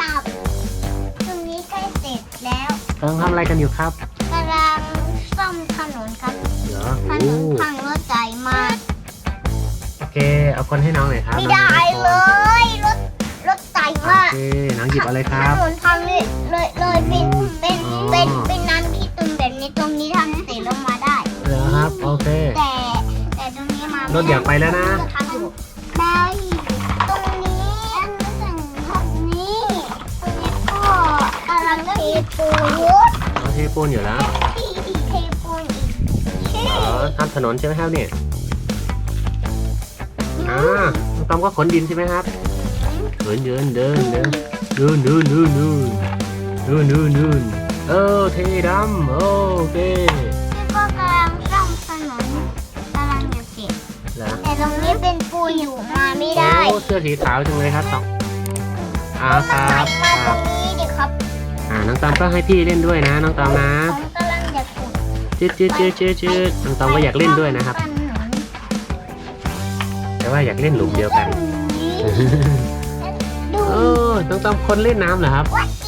ตับ ตรงนี้ใกล้เสร็จแล้วกำลังทำอะไรกันอยู่ครับกำลังซ่อมถนนครับเหรอถโอ้นนพังรถใหญ่มาก โอเค เอาคนให้น้องหน่อยครับไม่น้องได้หเลน่อยย รถรถใหญ่โอมากเคน้องหยิบอะไรคถรับ นนพังเลยเลยเลยเป็นเป็นอ๋อ เป็นเป็นน้ำที่ตุนแบบนี้ตรงนี้ทำเสร็จลงมาได้ เหรอครับ โอเค แต่แต่ตรงนี้มาไม่รถอยากไปแล้วนะทำอ ปูนเอาเทปูนอยู่แล้วที่เทปูนอีกชื่ออ๋อทำถนนใช่ไหมครับเนี่ยอ่าน้องตอมก็ขนดินใช่ไหมครับเดินเดินเดินเดินเดินเดินเดินเดินเดินเดินเดินเออเทดำโอเคที่ก็กำลังซ่อมถนนกำลังจะเสร็จเหรอแต่ตรงนี้เป็นปูนอยู่มาไม่ได้โอ้เสื้อสีขาวจังเลยครับตองอ่าครับมาตรงนี้ดิครับ อ่าน้องตอมก็ให้พี่เล่นด้วยนะ น้องตอมนะผมกำลังจะขุดจืดจืดจืดจืดจืดน้องตอมก็อยากเล่นด้วยนะครับถนนแต่ว่าอยากเล่นหลุมเดียวกัน ดูเออน้องตอมคนเล่นน้ำเหรอครับว่าจิ้ม